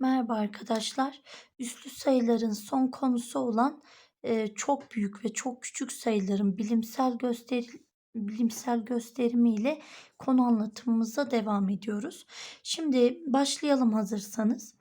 Merhaba arkadaşlar. Üslü sayıların son konusu olan e, çok büyük ve çok küçük sayıların bilimsel gösteri bilimsel gösterimiyle konu anlatımımıza devam ediyoruz. Şimdi başlayalım hazırsanız.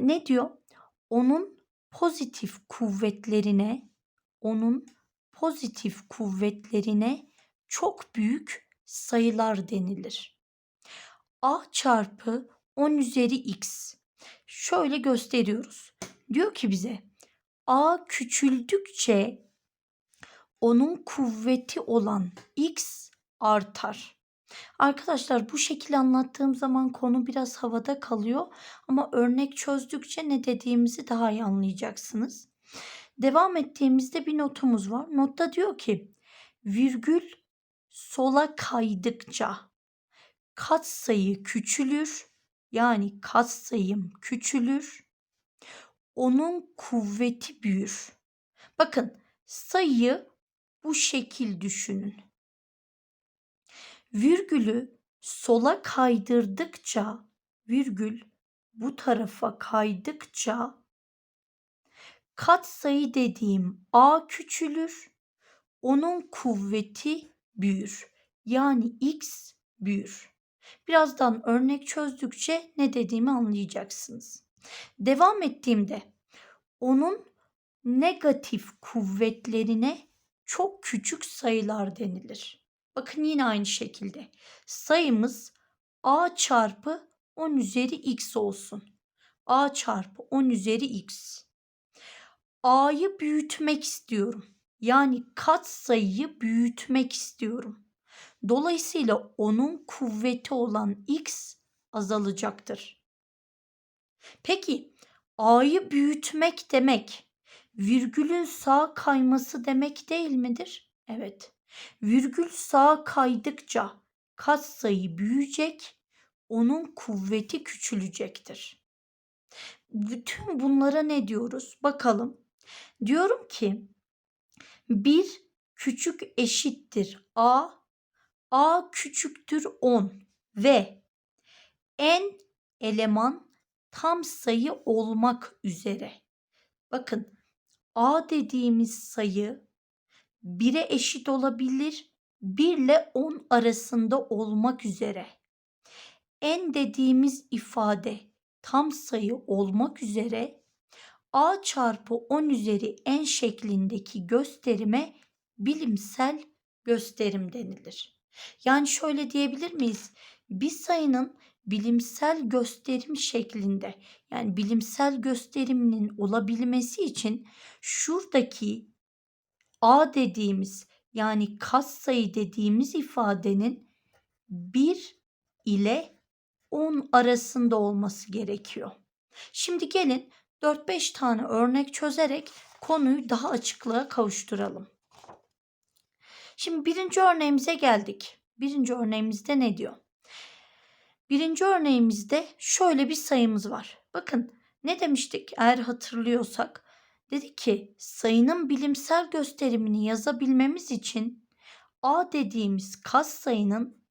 Ne diyor? Onun pozitif kuvvetlerine onun pozitif kuvvetlerine çok büyük sayılar denilir. A çarpı 10 üzeri x şöyle gösteriyoruz. Diyor ki bize A küçüldükçe onun kuvveti olan x artar. Arkadaşlar bu şekilde anlattığım zaman konu biraz havada kalıyor ama örnek çözdükçe ne dediğimizi daha iyi anlayacaksınız. Devam ettiğimizde bir notumuz var. Notta diyor ki virgül sola kaydıkça katsayı küçülür yani katsayım küçülür. Onun kuvveti büyür. Bakın sayıyı bu şekil düşünün. Virgülü sola kaydırdıkça virgül bu tarafa kaydıkça katsayı dediğim a küçülür. Onun kuvveti büyür. Yani x büyür. Birazdan örnek çözdükçe ne dediğimi anlayacaksınız. Devam ettiğimde onun negatif kuvvetlerine çok küçük sayılar denilir. Bakın yine aynı şekilde. Sayımız a çarpı 10 üzeri x olsun. a çarpı 10 üzeri x. a'yı büyütmek istiyorum. Yani kat sayıyı büyütmek istiyorum. Dolayısıyla onun kuvveti olan x azalacaktır. Peki a'yı büyütmek demek virgülün sağ kayması demek değil midir? Evet. Virgül sağa kaydıkça katsayı büyüyecek, onun kuvveti küçülecektir. Bütün bunlara ne diyoruz? Bakalım. Diyorum ki bir küçük eşittir a a küçüktür 10 ve n eleman tam sayı olmak üzere. Bakın a dediğimiz sayı 1'e eşit olabilir 1 ile 10 arasında olmak üzere. n dediğimiz ifade tam sayı olmak üzere a çarpı 10 üzeri n şeklindeki gösterime bilimsel gösterim denilir. Yani şöyle diyebilir miyiz? Bir sayının bilimsel gösterim şeklinde yani bilimsel gösteriminin olabilmesi için şuradaki a dediğimiz yani katsayı dediğimiz ifadenin 1 ile 10 arasında olması gerekiyor. Şimdi gelin 4-5 tane örnek çözerek konuyu daha açıklığa kavuşturalım. Şimdi birinci örneğimize geldik. Birinci örneğimizde ne diyor? Birinci örneğimizde şöyle bir sayımız var. Bakın ne demiştik eğer hatırlıyorsak. Dedi ki sayının bilimsel gösterimini yazabilmemiz için A dediğimiz kas sayının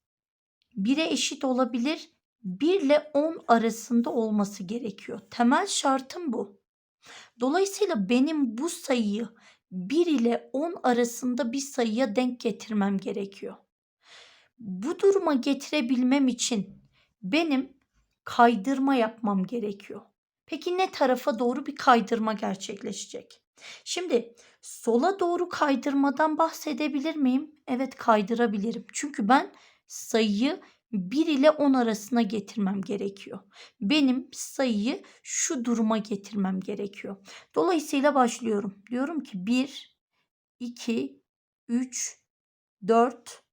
1'e eşit olabilir 1 ile 10 arasında olması gerekiyor. Temel şartım bu. Dolayısıyla benim bu sayıyı 1 ile 10 arasında bir sayıya denk getirmem gerekiyor. Bu duruma getirebilmem için benim kaydırma yapmam gerekiyor. Peki ne tarafa doğru bir kaydırma gerçekleşecek? Şimdi sola doğru kaydırmadan bahsedebilir miyim? Evet kaydırabilirim. Çünkü ben sayıyı 1 ile 10 arasına getirmem gerekiyor. Benim sayıyı şu duruma getirmem gerekiyor. Dolayısıyla başlıyorum. Diyorum ki 1, 2, 3, 4,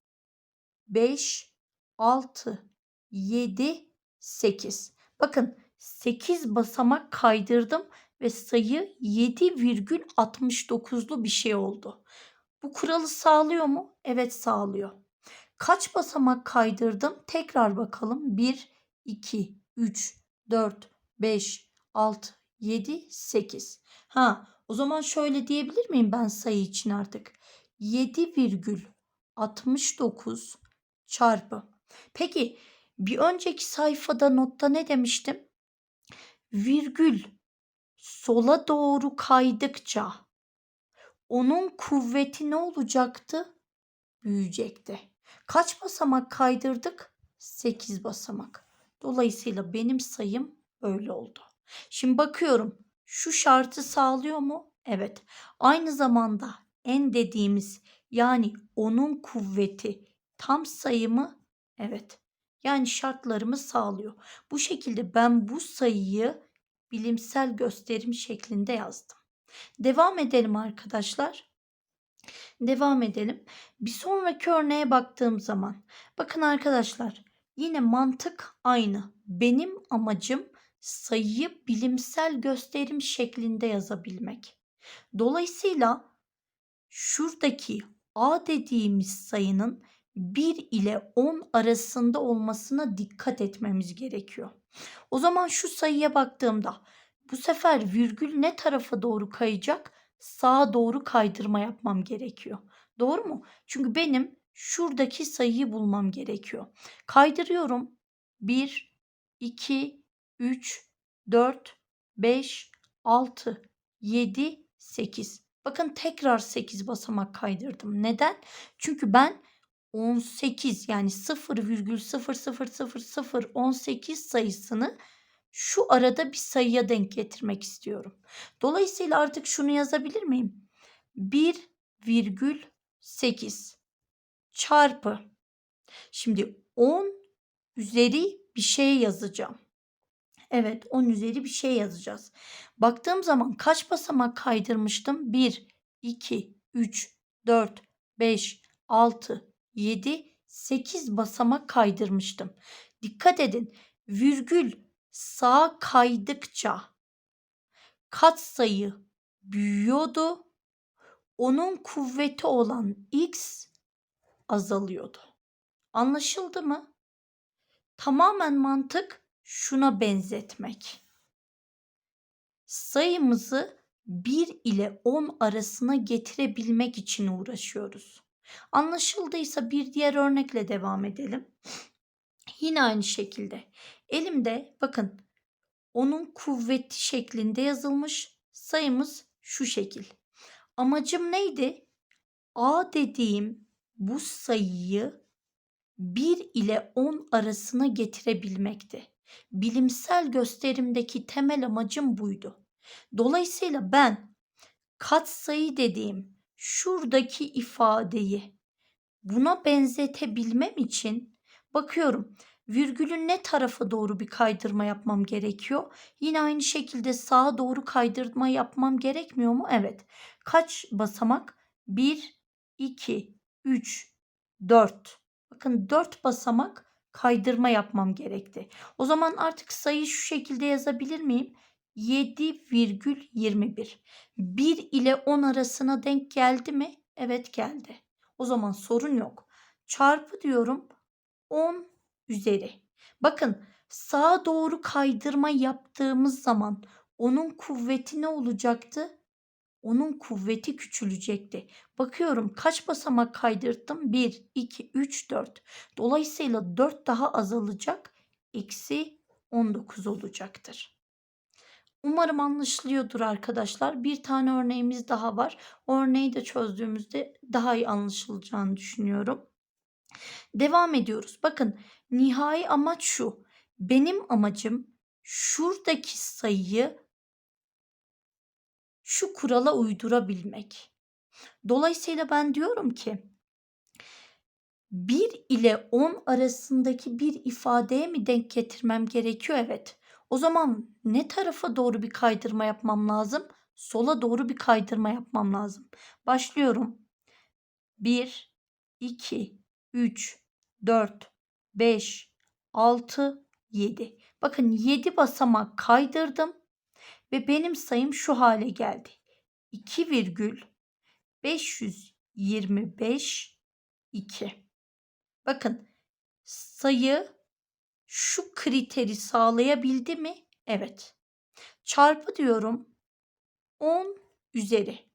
5, 6, 7, 8. Bakın 8 basamak kaydırdım ve sayı 7,69'lu bir şey oldu. Bu kuralı sağlıyor mu? Evet sağlıyor. Kaç basamak kaydırdım? Tekrar bakalım. 1, 2, 3, 4, 5, 6, 7, 8. Ha, o zaman şöyle diyebilir miyim ben sayı için artık? 7,69 çarpı. Peki bir önceki sayfada notta ne demiştim? virgül sola doğru kaydıkça onun kuvveti ne olacaktı? Büyüyecekti. Kaç basamak kaydırdık? 8 basamak. Dolayısıyla benim sayım böyle oldu. Şimdi bakıyorum. Şu şartı sağlıyor mu? Evet. Aynı zamanda en dediğimiz yani onun kuvveti tam sayımı evet. Yani şartlarımı sağlıyor. Bu şekilde ben bu sayıyı bilimsel gösterim şeklinde yazdım. Devam edelim arkadaşlar. Devam edelim. Bir sonraki örneğe baktığım zaman bakın arkadaşlar yine mantık aynı. Benim amacım sayıyı bilimsel gösterim şeklinde yazabilmek. Dolayısıyla şuradaki a dediğimiz sayının 1 ile 10 arasında olmasına dikkat etmemiz gerekiyor. O zaman şu sayıya baktığımda bu sefer virgül ne tarafa doğru kayacak? Sağa doğru kaydırma yapmam gerekiyor. Doğru mu? Çünkü benim şuradaki sayıyı bulmam gerekiyor. Kaydırıyorum. 1, 2, 3, 4, 5, 6, 7, 8. Bakın tekrar 8 basamak kaydırdım. Neden? Çünkü ben 18 yani 0,00018 sayısını şu arada bir sayıya denk getirmek istiyorum. Dolayısıyla artık şunu yazabilir miyim? 1,8 çarpı şimdi 10 üzeri bir şey yazacağım. Evet 10 üzeri bir şey yazacağız. Baktığım zaman kaç basamak kaydırmıştım? 1, 2, 3, 4, 5, 6, 7, 8 basamak kaydırmıştım. Dikkat edin virgül sağa kaydıkça katsayı büyüyordu. Onun kuvveti olan x azalıyordu. Anlaşıldı mı? Tamamen mantık şuna benzetmek. Sayımızı 1 ile 10 arasına getirebilmek için uğraşıyoruz. Anlaşıldıysa bir diğer örnekle devam edelim. Yine aynı şekilde elimde bakın onun kuvveti şeklinde yazılmış sayımız şu şekil. Amacım neydi? A dediğim bu sayıyı 1 ile 10 arasına getirebilmekti. Bilimsel gösterimdeki temel amacım buydu. Dolayısıyla ben katsayı dediğim şuradaki ifadeyi buna benzetebilmem için bakıyorum virgülün ne tarafa doğru bir kaydırma yapmam gerekiyor? Yine aynı şekilde sağa doğru kaydırma yapmam gerekmiyor mu? Evet. Kaç basamak? 1, 2, 3, 4. Bakın 4 basamak kaydırma yapmam gerekti. O zaman artık sayı şu şekilde yazabilir miyim? 7,21. 1 ile 10 arasına denk geldi mi? Evet geldi. O zaman sorun yok. Çarpı diyorum 10 üzeri. Bakın sağa doğru kaydırma yaptığımız zaman onun kuvveti ne olacaktı? Onun kuvveti küçülecekti. Bakıyorum kaç basamak kaydırttım? 1, 2, 3, 4. Dolayısıyla 4 daha azalacak. Eksi 19 olacaktır. Umarım anlaşılıyordur arkadaşlar. Bir tane örneğimiz daha var. Örneği de çözdüğümüzde daha iyi anlaşılacağını düşünüyorum. Devam ediyoruz. Bakın nihai amaç şu. Benim amacım şuradaki sayıyı şu kurala uydurabilmek. Dolayısıyla ben diyorum ki 1 ile 10 arasındaki bir ifadeye mi denk getirmem gerekiyor? Evet. O zaman ne tarafa doğru bir kaydırma yapmam lazım? Sola doğru bir kaydırma yapmam lazım. Başlıyorum. 1, 2, 3, 4, 5, 6, 7. Bakın 7 basamak kaydırdım ve benim sayım şu hale geldi. 2,525 2. Bakın sayı şu kriteri sağlayabildi mi? Evet. Çarpı diyorum 10 üzeri.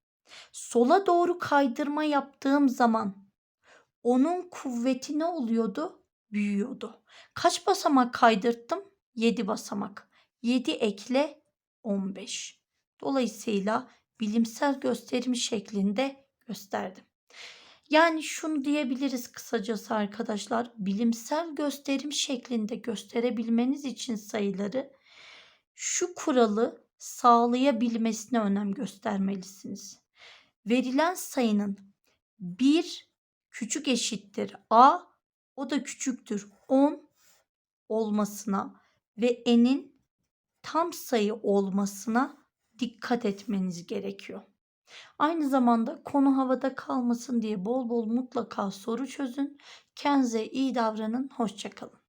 Sola doğru kaydırma yaptığım zaman onun kuvveti ne oluyordu? Büyüyordu. Kaç basamak kaydırttım? 7 basamak. 7 ekle 15. Dolayısıyla bilimsel gösterimi şeklinde gösterdim. Yani şunu diyebiliriz kısacası arkadaşlar. Bilimsel gösterim şeklinde gösterebilmeniz için sayıları şu kuralı sağlayabilmesine önem göstermelisiniz. Verilen sayının 1 küçük eşittir a o da küçüktür 10 olmasına ve n'in tam sayı olmasına dikkat etmeniz gerekiyor. Aynı zamanda konu havada kalmasın diye bol bol mutlaka soru çözün. Kendinize iyi davranın. Hoşçakalın.